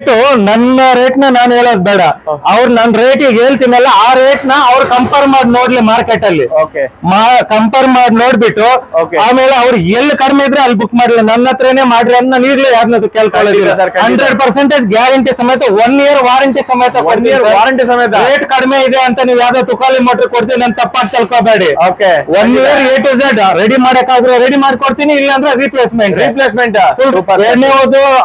No. ನನ್ನ ರೇಟ್ನ ನಾನು ಹೇಳೋದ್ ಬೇಡ. ಅವ್ರು ನನ್ನ ರೇಟಿಗೆ ಹೇಳ್ತೀನಲ್ಲ ಆ ರೇಟ್ನ ಅವ್ರು ಕಂಪೇರ್ ಮಾಡಿ ನೋಡ್ಲಿ ಮಾರ್ಕೆಟ್ ಅಲ್ಲಿ. ಕಂಪೇರ್ ಮಾಡಿ ನೋಡ್ಬಿಟ್ಟು. ಆಮೇಲೆ ಅವ್ರು ಎಲ್ಲಿ ಕಡಿಮೆ ಇದ್ರೆ ಅಲ್ಲಿ ಬುಕ್ ಮಾಡಿಲ್ಲ ನನ್ನ ಹತ್ರನೇ ಮಾಡ್ರಿ ಅಂತ ನಾನು ಈಗಲೇ ಯಾರನ್ನ ಕೇಳ್ಕೊಳ್ಳೋದಿಲ್ಲ. ಹಂಡ್ರೆಡ್ ಪರ್ಸೆಂಟೇಜ್ ಗ್ಯಾರಂಟಿ ಸಮೇತ ಒನ್ ಇಯರ್ ವಾರಂಟಿ ಸಮೇತ ಒನ್ ಇಯರ್ ವಾರಂಟಿ ಸಮೇತ. ರೇಟ್ ಕಡಿಮೆ ಇದೆ ಅಂತ ನೀವು ಯಾವ್ದೋ ತುಕಾಲಿ ಮೋಟರ್ ಕೊಡ್ತೀನಿ ನಾನು ತಪ್ಪಾಗಿ ತಿಳ್ಕೊಬೇಡಿ. Okay one year A to Z ready ಮಾಡಕ್ಕಾದ್ರೆ ready ಮಾಡ್ಕೊಡ್ತೀನಿ ಇಲ್ಲ ಅಂದ್ರೆ ರೀಪ್ಲೇಸ್ಮೆಂಟ್ ರೀಪ್ಲೇಸ್ಮೆಂಟ್ ಎರಡನೇ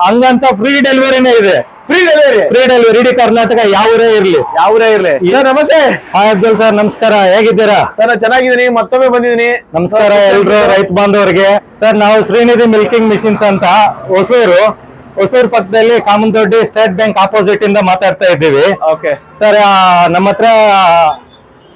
ಹಂಗಂತ ಫ್ರೀ ಡೆಲಿವರಿನೇ ಇದೆ. ಫ್ರೀ ಡೆಲಿವರಿ ಫ್ರೀ ಡೆಲಿವರಿ ಇಡೀ ಕರ್ನಾಟಕ ಯಾವರೇ ಇರ್ಲಿ. ಯಾವರೇ ಇರ್ಲಿ. ಸರ್ ನಮಸ್ತೆ. ಹಾಯ್ ಅಬ್ದುಲ್ ಸರ್ ನಮಸ್ಕಾರ. ಹೇಗಿದ್ದೀರಾ? ಸರ್ ನಾನು ಚೆನ್ನಾಗಿದ್ದೀನಿ. ಮತ್ತೊಮ್ಮೆ ಬಂದಿದ್ದೀನಿ. ನಮಸ್ಕಾರ ಎಲ್ರು ರೈತ ಬಾಂಧವರಿಗೆ. ಸರ್ ನಾವು ಶ್ರೀನಿಧಿ ಮಿಲ್ಕಿಂಗ್ ಮಿಷಿನ್ಸ್ ಅಂತ ಹೊಸೂರು ಹೊಸೂರು ಪಕ್ಕದಲ್ಲಿ Kamandoddi State Bank opposite ಇಂದ ಮಾತಾಡ್ತಾ ಇದ್ದೀವಿ. ಓಕೆ ಸರ್ ನಮ್ಮ ಹತ್ರ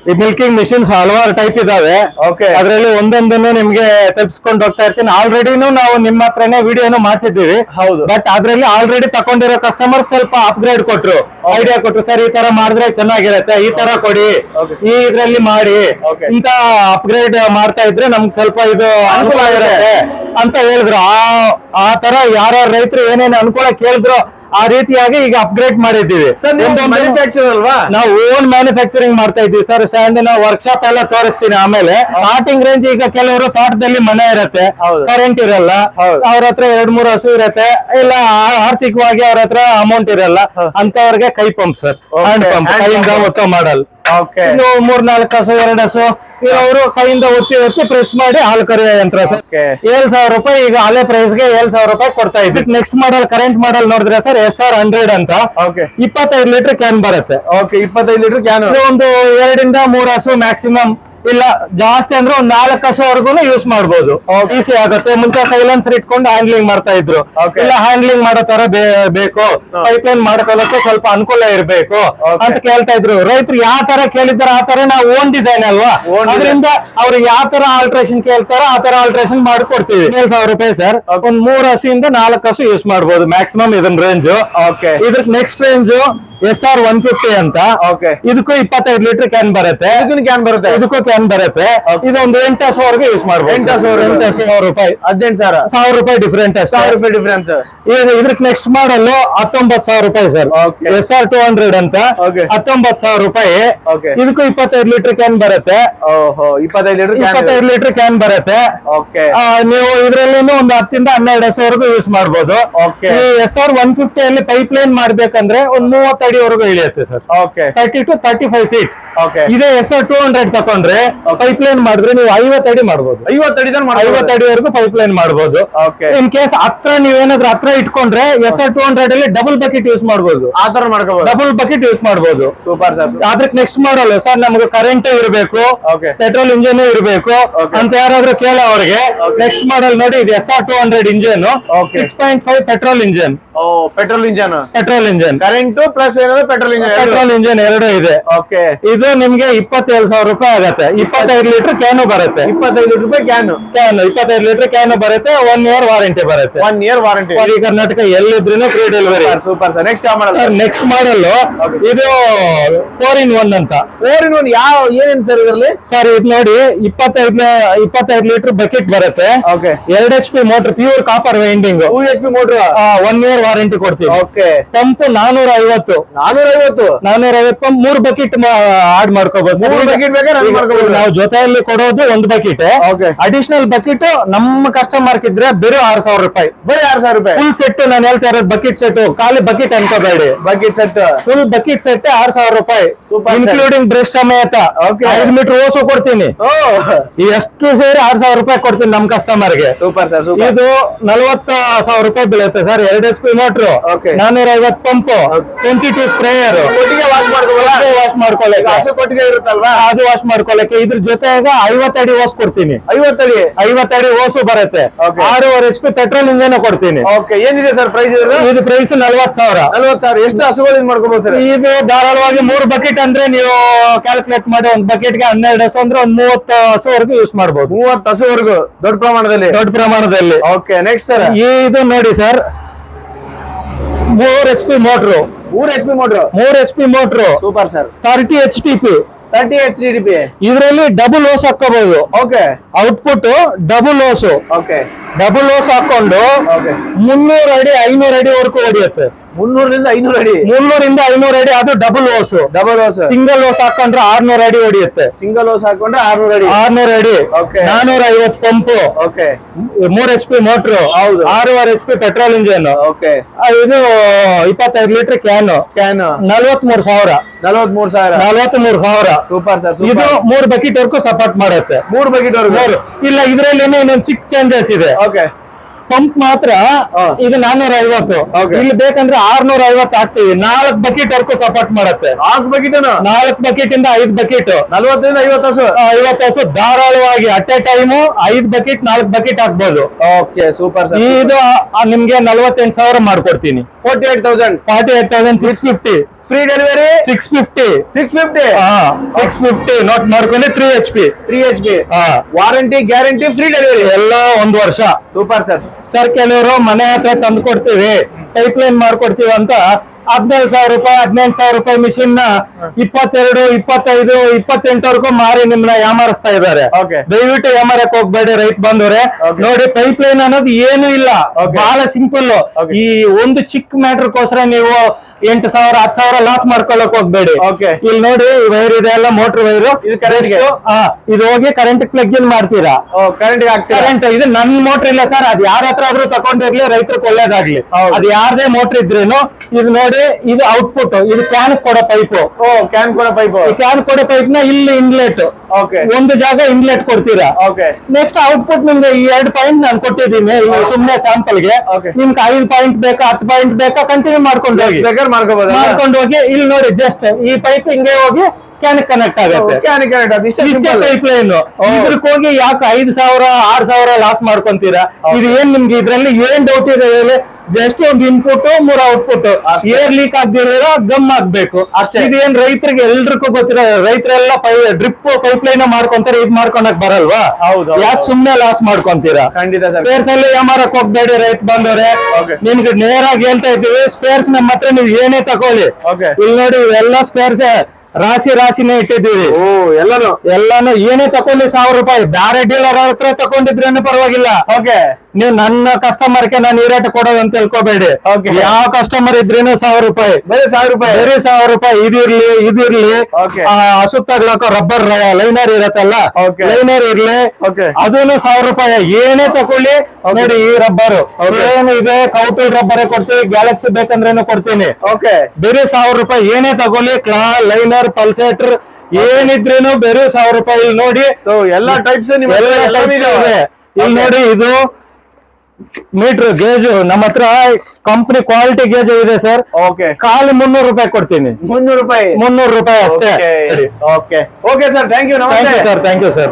ಈ ಮಿಲ್ಕಿಂಗ್ ಮಿಷಿನ್ಸ್ ಹಲವಾರು ಟೈಪ್ ಇದಾವೆ. Okay. ಅದರಲ್ಲಿ ಒಂದೊಂದನ್ನು ನಿಮ್ಗೆ ತಲುಪಿಸ್ಕೊಂಡು ಹೋಗ್ತಾ ಇರ್ತೀನಿ. ಆಲ್ರೆಡಿನೂ ನಾವು ನಿಮ್ಮ ಹತ್ರನೇ ವಿಡಿಯೋನು ಮಾಡಿಸಿದ್ದೀವಿ. ಹೌದು. ಬಟ್ ಅದ್ರಲ್ಲಿ ಆಲ್ರೆಡಿ ತಕೊಂಡಿರೋ ಕಸ್ಟಮರ್ ಸ್ವಲ್ಪ ಅಪ್ಗ್ರೇಡ್ ಕೊಟ್ರು. ಐಡಿಯಾ ಕೊಟ್ರು ಸರ್ ಈ ತರ ಮಾಡಿದ್ರೆ ಚೆನ್ನಾಗಿರತ್ತೆ. ಈ ತರ ಕೊಡಿ. Okay. ಈ ಇದ್ರಲ್ಲಿ ಮಾಡಿ. Okay. ಇಂತ ಅಪ್ಗ್ರೇಡ್ ಮಾಡ್ತಾ ಇದ್ರೆ ನಮ್ಗೆ ಸ್ವಲ್ಪ ಇದು ಅನುಕೂಲ ಇರುತ್ತೆ ಅಂತ ಹೇಳಿದ್ರು. ಆ ಆ ತರ ಯಾರ ರೈತರು ಏನೇನು ಅನುಕೂಲ ಕೇಳಿದ್ರು ಆ ರೀತಿಯಾಗಿ ಈಗ ಅಪ್ಗ್ರೇಡ್ ಮಾಡಿದ್ದೀವಿ. ಮ್ಯಾನುಫ್ಯಾಕ್ಚರ್ ಅಲ್ವಾ? ನಾವು ಓನ್ ಮ್ಯಾನುಫ್ಯಾಕ್ಚರಿಂಗ್ ಮಾಡ್ತಾ ಇದ್ದೀವಿ. ಸರ್ ಸ್ಟ್ಯಾಂಡ್ ನಾವು ವರ್ಕ್ಶಾಪ್ ಎಲ್ಲ ತೋರಿಸ್ತೀನಿ ಆಮೇಲೆ. ಸ್ಟಾರ್ಟಿಂಗ್ ರೇಂಜ್ ಈಗ ಕೆಲವರು ತೋಟದಲ್ಲಿ ಮನೆ ಇರುತ್ತೆ. ಕರೆಂಟ್ ಇರಲ್ಲ. ಅವ್ರ ಹತ್ರ ಎರಡ್ ಮೂರು ಹಸು ಇರತ್ತೆ. ಇಲ್ಲ ಆರ್ಥಿಕವಾಗಿ ಅವ್ರ ಹತ್ರ ಅಮೌಂಟ್ ಇರಲ್ಲ. ಅಂತವ್ರಿಗೆ ಕೈ ಪಂಪ್ ಸರ್ ಹ್ಯಾಂಡ್ ಪಂಪ್ ಕೈಯಿಂದ ಮಾಡಲ್. ಇನ್ನು ಮೂರ್ ನಾಲ್ಕು ಹಸು ಎರಡು ಹಸು. ಇವರು ಕೈಯಿಂದ ಒತ್ತಿ ಒತ್ತಿ ಪ್ರೆಸ್ ಮಾಡಿ ಹಾಲು ಕರೆಯೋ ಯಂತ್ರ ಸರ್. ಏಳ್ ಸಾವಿರ ರೂಪಾಯಿ ಈಗ ಹಳೆ ಪ್ರೈಸ್ಗೆ ಏಳ್ ಸಾವಿರ ರೂಪಾಯಿ ಕೊಡ್ತಾ ಇದ್ವಿ ನೆಕ್ಸ್ಟ್ ಮಾಡಲ್ ಕರೆಂಟ್ ಮಾಡಲ್ ನೋಡಿದ್ರೆ ಸರ್ ಎಸ್ ಆರ್ ಹಂಡ್ರೆಡ್ ಅಂತ. ಓಕೆ ಇಪ್ಪತ್ತೈದು ಲೀಟರ್ ಕ್ಯಾನ್ ಬರುತ್ತೆ. ಓಕೆ ಇಪ್ಪತ್ತೈದು ಲೀಟರ್ ಕ್ಯಾನ್ ಒಂದು ಎರಡರಿಂದ ಮೂರು ಹಸು ಮ್ಯಾಕ್ಸಿಮಮ್ ಇಲ್ಲ ಜಾಸ್ತಿ ಅಂದ್ರೆ ಒಂದ್ ನಾಲ್ಕು ಹಸುವರೆಗೂ ಯೂಸ್ ಮಾಡ್ಬೋದು. ಈಸಿ ಆಗುತ್ತೆ. ಮುಂಚೆ ಸೈಲೆನ್ಸರ್ ಇಟ್ಕೊಂಡು ಹ್ಯಾಂಡ್ಲಿಂಗ್ ಮಾಡ್ತಾ ಇದ್ರು. ಇಲ್ಲ ಹ್ಯಾಂಡ್ಲಿಂಗ್ ಮಾಡೋ ತರ ಬೇಕು. ಪೈಪ್ ಲೈನ್ ಮಾಡ್ಕೊಳ್ಳೋಕೆ ಸ್ವಲ್ಪ ಅನುಕೂಲ ಇರಬೇಕು ಅಂತ ಕೇಳ್ತಾ ಇದ್ರು. ರೈತರು ಯಾವ ತರ ಕೇಳಿದಾರ ಆ ತರ ನಾವು ಓನ್ ಡಿಸೈನ್ ಅಲ್ವಾ? ಅದರಿಂದ ಅವ್ರು ಯಾವ ತರ ಆಲ್ಟ್ರೇಷನ್ ಕೇಳ್ತಾರೋ ಆ ತರ ಆಲ್ಟ್ರೇಷನ್ ಮಾಡ್ಕೊಡ್ತೀವಿ. ಏಳು ಸಾವಿರ ರೂಪಾಯಿ ಸರ್. ಒಂದ್ ಮೂರ್ ಹಸಿಯಿಂದ ನಾಲ್ಕು ಹಸು ಯೂಸ್ ಮಾಡ್ಬೋದು. ಮ್ಯಾಕ್ಸಿಮಮ್ ಇದನ್ ರೇಂಜ್ ಓಕೆ ಇದ್ರ next range S R one fifty ಅಂತ. ಓಕೆ ಇದಕ್ಕೂ ಇಪ್ಪತ್ತೈದು ಲೀಟರ್ ಕ್ಯಾನ್ ಬರುತ್ತೆ. ಕ್ಯಾನ್ ಬರುತ್ತೆ. ಇದಕ್ಕೂ ಕ್ಯಾನ್ ಬರುತ್ತೆ. ಇದೊಂದು ಎಂಟು ಸಾವಿರ ಯೂಸ್ ಮಾಡಬಹುದು ಎಂಟು ಸಾವಿರ ಎಂಟು ಸಾವಿರ ರೂಪಾಯಿ. ಹದಿನೆಂಟು ಸಾವಿರ. ಸಾವಿರ ರೂಪಾಯಿ ಡಿಫ್ರೆಂಟ್ ಸಾವಿರ ರೂಪಾಯಿ ಡಿಫ್ರೆನ್ಸ್ ಇದು ಇದ್ರಕ್ ನೆಕ್ಸ್ಟ್ ಮಾಡಲ್ ಹತ್ತೊಂಬತ್ತು ಸಾವಿರ ರೂಪಾಯಿ sir. S R two hundred ಅಂತ. ಓಕೆ ಹತ್ತೊಂಬತ್ತು ಸಾವಿರ ರೂಪಾಯಿ. ಇದಕ್ಕೂ ಇಪ್ಪತ್ತೈದು ಲೀಟರ್ ಕ್ಯಾನ್ ಬರುತ್ತೆ. ಓಹೋ ಇಪ್ಪತ್ತೈದು ಲೀಟರ್ ಕ್ಯಾನ್ ಇಪ್ಪತ್ತೈದು ಲೀಟರ್ ಕ್ಯಾನ್ ಬರುತ್ತೆ. ನೀವು ಇದರಲ್ಲಿ ಒಂದು ಹತ್ತಿಂದ ಹನ್ನೆರಡು ಸಾವಿರ ಯೂಸ್ ಮಾಡಬಹುದು ಎಸ್ ಆರ್ ಒನ್ ಫಿಫ್ಟಿ ಅಲ್ಲಿ ಪೈಪ್ ಲೈನ್ ಮಾಡ್ಬೇಕಂದ್ರೆ ಒಂದ್ ಮೂವತ್ತು ಅಡಿವರೆಗೂ ಇಳಿಯುತ್ತೆ sir. Okay thirty two thirty five feet okay ಇದೇ ಎಸ್ ಆರ್ ಟೂ ಹಂಡ್ರೆಡ್ ತಕೊಂಡ್ರೆ ಪೈಪ್ ಲೈನ್ ಮಾಡಿದ್ರೆ ನೀವು ಐವತ್ತು ಅಡಿ ಮಾಡಬಹುದು ಐವತ್ತು ಅಡಿ ಐವತ್ತು ಅಡಿವರೆಗೂ ಪೈಪ್ ಲೈನ್ ಮಾಡಬಹುದು. ಇನ್ ಕೇಸ್ ಹತ್ರ ನೀವೇನಾದ್ರೂ ಹತ್ರ ಇಟ್ಕೊಂಡ್ರೆ ಎಸ್ ಆರ್ ಟೂ ಹಂಡ್ರೆಡ್ ಅಲ್ಲಿ ಡಬಲ್ ಬಕೆಟ್ ಯೂಸ್ ಮಾಡಬಹುದು ಆ ತರ ಮಾಡ್ಕೋಬಹುದು ಡಬಲ್ ಬಕೆಟ್ ಯೂಸ್ ಮಾಡಬಹುದು ಸೂಪರ್ ಸರ್ ಅದಕ್ಕೆ ನೆಕ್ಸ್ಟ್ ಮಾಡಲ್ ಸರ್ ನಮ್ಗೆ ಕರೆಂಟ್ ಇರಬೇಕು. ಪೆಟ್ರೋಲ್ ಇಂಜಿನ್ ಇರಬೇಕು. ಅಂತ ಯಾರಾದ್ರೂ ಕೇಳ ಅವ್ರಿಗೆ ನೆಕ್ಸ್ಟ್ ಮಾಡಲ್ ನೋಡಿ ಇದು S R two hundred engine. Six point five petrol engine petrol engine petrol engine current plus petrol engine petrol engine ಎರಡು? ಇದೆ. ಓಕೆ ಇದು ನಿಮ್ಗೆ ಇಪ್ಪತ್ತೇಳು ಸಾವಿರ ರೂಪಾಯಿ ಆಗತ್ತೆ. ಇಪ್ಪತ್ತೈದು ಲೀಟರ್ ಕ್ಯಾನು ಬರುತ್ತೆ. ಇಪ್ಪತ್ತೈದು ರೂಪಾಯಿ ಕ್ಯಾನು ಕ್ಯಾನು ಇಪ್ಪತ್ತೈದು ಲೀಟರ್ ಕ್ಯಾನು ಬರುತ್ತೆ ಒನ್ ಇಯರ್ ವಾರಂಟಿ ಬರುತ್ತೆ. ಒನ್ ಇಯರ್ ವಾರಂಟಿ ಈ ಕರ್ನಾಟಕ ಎಲ್ಲಿದ್ರು free delivery super sir next model sir next model ಇದು ಫೋರ್ ಇನ್ ಒನ್ ಅಂತ. ಫೋರ್ ಇನ್ ಒನ್ ಯಾವ ಏನೇನ್ ಸರ್ ಇದರಲ್ಲಿ? ಸರ್ ಇದು ನೋಡಿ ಇಪ್ಪತ್ತೈದು ಇಪ್ಪತ್ತೈದು ಲೀಟರ್ ಬಕೆಟ್ ಬರುತ್ತೆ. ಓಕೆ ಎರಡ್ H P motor pure copper winding two H P motor one year warranty ಕೊಡ್ತೀವಿ. ಓಕೆ ಪಂಪ್ ನಾನೂರ ಐವತ್ತು ನಾನೂರ ಐವತ್ತು ನಾನೂರ ಐವತ್ತು ಪಂಪ್ ಮೂರ್ ಬಕೆಟ್ ಆಡ್ ಮಾಡ್ಕೋಬಹುದು ಮೂರ್ ಬಕೆಟ್ ಬೇಕಾದ್ರೆ. ನಾವು ಜೊತೆಯಲ್ಲಿ ಕೊಡೋದು ಒಂದು ಬಕೆಟ್. ಅಡಿಷನಲ್ ಬಕೆಟ್ ನಮ್ಮ ಕಸ್ಟಮರ್ ಇದ್ರೆ ಬೇರೆ ಆರ್ ಸಾವಿರ ರೂಪಾಯಿ. ಬರೀ ಆರ್ ಸಾವಿರ ರೂಪಾಯಿ. ಫುಲ್ ಸೆಟ್ ನಾನು ಹೇಳ್ತಾ ಇರೋದು ಬಕೆಟ್ ಸೆಟ್ ಖಾಲಿ bucket ಅನ್ಕೋಬೇಡಿ. Bucket set full bucket set R ಸಾವಿರ ರೂಪಾಯಿ. ಇನ್ಕ್ಲೂಡಿಂಗ್ ಬ್ರಷ್ ಸಮೇತ. ಓಕೆ ಐದು ಮೀಟರ್ ಓಸು ಕೊಡ್ತೀನಿ. ಎಷ್ಟು ಸೇರಿ ಆರ್ ಸಾವಿರ ರೂಪಾಯಿ ಕೊಡ್ತೀನಿ ನಮ್ ಕಸ್ಟಮರ್ಗೆ ಸೂಪರ್ ಸರ್ ಸೂಪರ್ ಇದು ನಲ್ವತ್ತ ಸಾವಿರ ರೂಪಾಯಿ ಬೀಳುತ್ತೆ ಸರ್ ಎರಡು ಎಚ್ ಪಿ ಮೋಟ್ರು. ನಾನೂರ ಐವತ್ತು ಪಂಪ್ ಟ್ವೆಂಟಿ ಟೂ ಸ್ಪ್ರೇಯರ್ ಕೊಟ್ಟಿಗೆ ವಾಶ್ ಮಾಡ್ಕೋಬೋದಾ ವಾಶ್ ಮಾಡ್ಕೊಳ್ಳಕ್ಕೆ ಹಸು ಕೊಟ್ಟಿಗೆ ಇರುತ್ತಲ್ವಾ? ಅದು ವಾಶ್ ಮಾಡ್ಕೊಳ್ಳಕ್ಕೆ ಇದ್ರ ಜೊತೆಗೆ ಐವತ್ತಡಿ ಓಸ್ ಕೊಡ್ತೀನಿ. ಐವತ್ತಡಿ ಐವತ್ತಡಿ ಓಸು ಬರುತ್ತೆ. ಆರು ಆರೂವರೆ ಎಚ್ ಪಿ ಪೆಟ್ರೋಲ್ ಇಂಜನ್ ಕೊಡ್ತೀನಿ. ಓಕೆ ಏನಿದೆ ಸರ್ ಪ್ರೈಸ್ ಇದು ಪ್ರೈಸ್ ನಲ್ವತ್ ಸಾವಿರ. ನಲ್ವತ್ ಸಾವಿರ. ಎಷ್ಟು ಹಸುಗಳು ಇದು ಮಾಡ್ಕೋಬಹುದು ಸರ್ ಇದು ಧಾರಾಳವಾಗಿ ಮೂರು ಬಕೆಟ್ ಅಂದ್ರೆ ನೀವು ಕ್ಯಾಲ್ಕುಲೇಟ್ ಮಾಡಿ ಒಂದ್ ಬಕೆಟ್ಗೆ ಹನ್ನೆರಡು ಹಸು ಅಂದ್ರೆ ಒಂದ್ ಮೂವತ್ತು ಹಸುವರೆಗೂ ಯೂಸ್ ಮಾಡಬಹುದು ಮೂವತ್ತು ಹಸುವರೆಗೂ? ದೊಡ್ಡ ಪ್ರಮಾಣದಲ್ಲಿ? ದೊಡ್ಡ ಪ್ರಮಾಣದಲ್ಲಿ. ಓಕೆ ನೆಕ್ಸ್ಟ್ ಸರ್ ಇದು ನೋಡಿ ಸರ್ ಮೂರ್ ಎಚ್ ಪಿ ಮೋಟ್ರು ಮೂರ್ ಎಚ್ ಪಿ ಮೋಟ್ರು ಮೂರ್ H P motor super sir thirty H T P thirty H D P ಇದರಲ್ಲಿ ಡಬಲ್ ಓಸ್ ಹಾಕೋಬಹುದು okay output double hose okay double hose ಹಾಕೊಂಡು ಮುನ್ನೂರು ಅಡಿ ಐನೂರು ಅಡಿ ವರ್ಗೂ ಹೊಡಿಯುತ್ತೆ. ಮುನ್ನೂರರಿಂದ ಐನೂರು ಅಡಿ. ಮುನ್ನೂರಿಂದ ಐನೂರು ಅಡಿ ಅದು double hose double hose single hose ಹಾಕೊಂಡ್ರೆ ಆರ್ನೂರು ಅಡಿ ಹೊಡಿಯುತ್ತೆ. ಸಿಂಗಲ್ ಓಸ್ ಹಾಕೊಂಡ್ರೆ ಆರ್ನೂರು ಅಡಿ. ಆರ್ನೂರು ಅಡಿ. ನಾನೂರ ಐವತ್ತು ಪಂಪ್. ಓಕೆ ಮೂರ್ ಎಚ್ ಪಿ ಮೋಟರ್ ಹೌದು. ಆರೂವರೆ H P petrol engine okay ಇದು ಇಪ್ಪತ್ತೈದು ಲೀಟರ್ ಕ್ಯಾನ್ ಕ್ಯಾನ್ ನಲ್ವತ್ಮೂರು ಸಾವಿರ. ನಲವತ್ಮೂರು ಸಾವಿರ. ನಲ್ವತ್ಮೂರು ಸಾವಿರ. ಸೂಪರ್ ಸರ್ ಇದು ಮೂರು ಮೂರ್ ಬಕೆಟ್ ವರ್ಗೂ ಸಪೋರ್ಟ್ ಮಾಡುತ್ತೆ. ಮೂರು ಬಕೆಟ್ ವರ್ಗೂ ಮೂರು. ಇಲ್ಲ ಇದ್ರಲ್ಲಿ ಇನ್ನೊಂದು ಚಿಕ್ಕ ಚೇಂಜಸ್ ಇದೆ. ಓಕೆ ಪಂಪ್ ಮಾತ್ರ ಇದು ನಾನೂರ ಐವತ್ತು. ಇಲ್ಲಿ ಬೇಕಂದ್ರೆ ಆರ್ನೂರ ಐವತ್ತು ಹಾಕ್ತೀವಿ. ನಾಲ್ಕು ಬಕೆಟ್ ವರ್ಗೂ ಸಪೋರ್ಟ್ ಮಾಡುತ್ತೆ. ನಾಲ್ಕು ಬಕೆಟ್ ನಾಲ್ಕು ಬಕೆಟ್ ಇಂದ ಐದು ಬಕೆಟ್ ನಲ್ವತ್ತರಿಂದ ಐವತ್ತು ಹಸು? ಐವತ್ತು ಹಸು ಧಾರಾಳವಾಗಿ ಅಟ್ ಎ ಟೈಮ್ ಐದು ಬಕೆಟ್ ನಾಲ್ಕು ಬಕೆಟ್ ಹಾಕ್ಬೋದು. ಓಕೆ ಸೂಪರ್ ಇದು ನಿಮ್ಗೆ ನಲ್ವತ್ತೆಂಟು ಸಾವಿರ ಮಾಡ್ಕೊಡ್ತೀನಿ. Forty eight thousand forty eight thousand six fifty free delivery six fifty six fifty six fifty note ಮಾಡ್ಕೊಂಡು three H P three H P warranty guarantee free delivery ಎಲ್ಲ ಒಂದ್ ವರ್ಷ. ಸೂಪರ್ ಸರ್ ಸರ್ ಕೆಲವರು ಮನೆ ಹತ್ರ ತಂದು ಕೊಡ್ತೀವಿ ಪೈಪ್ ಲೈನ್ ಮಾಡ್ಕೊಡ್ತೀವಿ ಅಂತ ಹದಿನೇಳು ಸಾವಿರ ರೂಪಾಯಿ ಹದಿನೆಂಟು ಸಾವಿರ ರೂಪಾಯಿ ಮಿಷಿನ್ನ ಇಪ್ಪತ್ತೆರಡು ಇಪ್ಪತ್ತೈದು ಇಪ್ಪತ್ತೆಂಟವರೆಗೂ ಮಾರಿ ನಿಮ್ನ ಯಾಮಾರಿಸ್ತಾ ಇದ್ದಾರೆ. Okay. ದಯವಿಟ್ಟು ಯಾಮಾರಕ್ ಹೋಗ್ಬೇಡಿ ರೈಟ್ ಬಂದವ್ರೆ. ನೋಡಿ ಪೈಪ್ ಲೈನ್ ಅನ್ನೋದು ಏನು ಇಲ್ಲ. ಬಹಳ ಸಿಂಪಲ್ ಈ ಒಂದು ಚಿಕ್ಕ ಮ್ಯಾಟ್ರಕ್ಕೋಸ್ಕರ ನೀವು ಎಂಟು ಸಾವಿರ ಹತ್ತು ಸಾವಿರ ಲಾಸ್ ಮಾಡ್ಕೊಳಕ್ ಹೋಗ್ಬೇಡಿ. ಇಲ್ಲಿ ನೋಡಿ ವೈರ್ ಇದೆ ಎಲ್ಲ ಮೋಟರ್ ವೈರ್ ಇದು? ಇದು ಹೋಗಿ ಕರೆಂಟ್ ಪ್ಲಗ್ ಇನ್ ಮಾಡ್ತೀರಾ? ಕರೆಂಟ್ ಕರೆಂಟ್ ಇದು ನನ್ ಮೋಟರ್ ಇಲ್ಲ ಸರ್ ಅದ್ ಯಾರ ಹತ್ರ ಆದ್ರೂ ತಗೊಂಡಿರ್ಲಿ ರೈತರಿಗೆ ಒಳ್ಳೇದಾಗ್ಲಿ. ಅದ್ ಯಾರ್ದೇ ಮೋಟರ್ ಇದ್ರೇನು ಇದು ನೋಡಿ ಇದು ಔಟ್ಪುಟ್ ಇದು ಕ್ಯಾನ್ ಕೊಡೋ ಪೈಪ್ ಓ ಕ್ಯಾನ್ ಕೊಡೋ ಪೈಪ್ ಕ್ಯಾನ್ ಕೊಡೋ ಪೈಪ್ನ ಇಲ್ಲಿ ಇನ್ಲೆಟ್ ಒಂದು ಜಾಗ ಇನ್ಲೆಟ್ ಕೊಡ್ತೀರಾ? ಓಕೆ ನೆಕ್ಸ್ಟ್ ಔಟ್ಪುಟ್ ನಿಮ್ಗೆ ಈ ಎರಡು ಪಾಯಿಂಟ್ ನಾನು ಕೊಟ್ಟಿದ್ದೀನಿ ಸುಮ್ನೆ ಸ್ಯಾಂಪಲ್ಗೆ. ನಿಮ್ಗೆ ಐದು ಪಾಯಿಂಟ್ ಬೇಕಾ ಹತ್ತು ಪಾಯಿಂಟ್ ಬೇಕಾ ಕಂಟಿನ್ಯೂ ಮಾಡ್ಕೊಂಡು ಹೋಗಿ. ಮಾಡ್ಕೊಂಡು ಹೋಗಿ ಇಲ್ಲಿ ನೋಡಿ ಜಸ್ಟ್ ಈ ಪೈಪ್ ಹಿಂಗೆ ಹೋಗಿ ಕ್ಯಾನ್ ಕನೆಕ್ಟ್ ಆಗುತ್ತೆ. ಕ್ಯಾನ್ ಕನೆಕ್ಟ್ ಇಷ್ಟೇ ಇಷ್ಟೇ ಪೈಪ್ ಲೈನ್ ಇದ್ರಕ್ ಹೋಗಿ ಯಾಕೆ ಐದ್ ಸಾವಿರ ಆರ್ ಸಾವಿರ ಲಾಸ್ ಮಾಡ್ಕೊಂತೀರಾ? ಇದು ಏನ್ ನಿಮ್ಗೆ ಇದ್ರಲ್ಲಿ ಏನ್ ಡೌಟ್ ಇದೆ ಹೇಳಿ? ಜಸ್ಟ್ ಒಂದು ಇನ್ಪುಟ್ ಮೂರ್ ಔಟ್ಪುಟ್. ಏರ್ ಲೀಕ್ ಆಗದಿರೋ ಗಮ್ ಆಗ್ಬೇಕು. ಅಷ್ಟೇ. ಇದೇನ್ ರೈತರಿಗೆ ಎಲ್ರಿಗೂ ಗೊತ್ತಿರೋ ರೈತರೆಲ್ಲ ಪೈ ಡ್ರಿಪ್ ಪೈಪ್ ಲೈನ್ ಮಾಡ್ಕೊಂತಾರೆ ಇದ್ ಮಾಡ್ಕೊಂಡಕ್ ಬರಲ್ವಾ? ಹೌದು, ಯಾಕೆ ಸುಮ್ನೆ ಲಾಸ್ ಮಾಡ್ಕೊಂತೀರಾ? ಖಂಡಿತ ಸರ್. ಸ್ಪೇರ್ಸ್ ಅಲ್ಲಿ ಯಾಮಾರಕ್ ಹೋಗ್ಬೇಡಿ ರೈತ ಬಂದವ್ರೆ. ನಿಮ್ಗೆ ನೇರಾಗಿ ಹೇಳ್ತಾ ಇದ್ದೀವಿ ಸ್ಪೇರ್ಸ್ ನಮ್ಮ ಹತ್ರ ನೀವು ಏನೇ ತಗೊಳ್ಳಿ. ಇಲ್ಲಿ ನೋಡಿ ಎಲ್ಲ ಸ್ಪೇರ್ಸ್ ರಾಶಿ ರಾಶಿನೇ ಇಟ್ಟಿದ್ದೀವಿ. ಓ ಎಲ್ಲಾನು? ಎಲ್ಲಾನು ಏನೇ ತಕೊಂಡಿ ಸಾವಿರ ರೂಪಾಯಿ. ಬ್ಯಾರೆ ಡೀಲರ್ ಹತ್ರ ತಕೊಂಡಿದ್ರೇನು ಪರವಾಗಿಲ್ಲ. ಓಕೆ. ನೀವು ನನ್ನ ಕಸ್ಟಮರ್ಗೆ ನಾನು ಈ ರೇಟ್ ಕೊಡೋದು ಅಂತ ತಿಳ್ಕೊಬೇಡಿ. ಯಾವ ಕಸ್ಟಮರ್ ಇದ್ರೇನು ಸಾವಿರ ರೂಪಾಯಿ. ಬರೀ ಸಾವಿರ ರೂಪಾಯಿ. ಬರೀ ಸಾವಿರ ರೂಪಾಯಿ. ಇದಿರ್ಲಿ ಇದಿರ್ಲಿ ಓಕೆ ಆ, ಹಸು ತಗ್ಲಾಕೋ ರಬ್ಬರ್ ಲೈನರ್ ಇರತ್ತಲ್ಲ. ಲೈನರ್ ಇರ್ಲಿ. ಓಕೆ ಅದೂನು ಸಾವಿರ ರೂಪಾಯಿ. ಏನೇ ತಕೊಳ್ಳಿ ನೋಡಿ ಈ ರಬ್ಬರ್ ಏನು ಇದೆ? ಕೌಟಲ್ ರಬ್ಬರ್ ಕೊಡ್ತೀವಿ. ಗ್ಯಾಲಕ್ಸಿ ಬೇಕಂದ್ರೇನು ಕೊಡ್ತೀನಿ. ಓಕೆ ಬೇರೆ ಸಾವಿರ ರೂಪಾಯಿ. ಏನೇ ತಗೊಳ್ಳಿ. ಕ್ಲಾ ಲೈನರ್ ಪಲ್ಸೇಟರ್ ಏನಿದ್ರೇನು ಬೇರೆ ಸಾವಿರ ರೂಪಾಯಿ. ಇಲ್ಲಿ ನೋಡಿ. ಎಲ್ಲಾ ಟೈಪ್ಸ್ ಇಲ್ಲಿ ನೋಡಿ ಇದು ಮೀಟರ್ ಗೇಜ್ ನಮ್ಮ ಹತ್ರ ಕಂಪನಿ ಕ್ವಾಲಿಟಿ ಗೇಜ್ ಇದೆ ಸರ್. ಓಕೆ ಖಾಲಿ ಮುನ್ನೂರು ರೂಪಾಯಿ ಕೊಡ್ತೀನಿ. ಮುನ್ನೂರು ರೂಪಾಯಿ? ಮುನ್ನೂರು ರೂಪಾಯಿ ಅಷ್ಟೇ. Okay okay sir thank you sir thank you sir